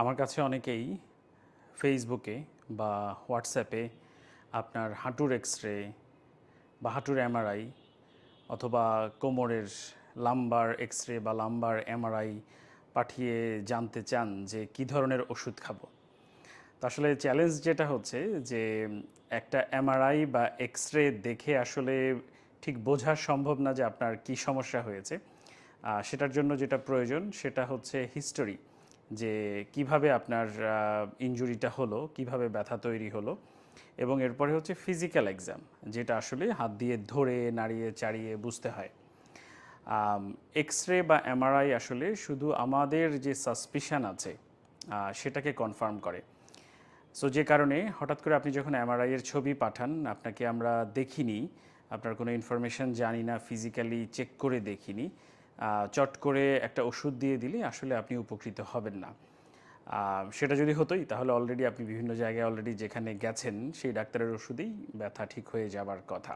আমার কাছে অনেকেই ফেসবুকে বা হোয়াটসঅ্যাপে আপনার হাঁটুর এক্স রে বা হাঁটুর এমআরআই অথবা কোমরের লাম্বার এক্স রে বা লাম্বার এমআরআই পাঠিয়ে জানতে চান যে কী ধরনের ওষুধ খাব। তো আসলে চ্যালেঞ্জ যেটা হচ্ছে যে একটা এমআরআই বা এক্স রে দেখে আসলে ঠিক বোঝা সম্ভব না যে আপনার কি সমস্যা হয়েছে। সেটার জন্য যেটা প্রয়োজন সেটা হচ্ছে হিস্টোরি যে কীভাবে আপনার ইনজুরিটা হলো, কীভাবে ব্যথা তৈরি হলো এবং এরপরে হচ্ছে ফিজিক্যাল এক্সাম যেটা আসলে হাত দিয়ে ধরে, নাড়িয়ে, চাড়িয়ে বুঝতে হয়। এক্স রে বা এমআরআই আসলে শুধু আমাদের যে সাসপিশন আছে সেটাকে কনফার্ম করে। সো যে কারণে হঠাৎ করে আপনি যখন এমআরআই এর ছবি পাঠান, আপনাকে আমরা দেখিনি, আপনার কোনো ইনফরমেশন জানি না ফিজিক্যালি চেক করে দেখিনি চট করে একটা ওষুধ দিয়ে দিলে আসলে আপনি উপকৃত হবেন না। সেটা যদি হতোই, তাহলে অলরেডি আপনি বিভিন্ন জায়গায় অলরেডি যেখানে গেছেন, সেই ডাক্তারের ওষুধেই ব্যথা ঠিক হয়ে যাবার কথা।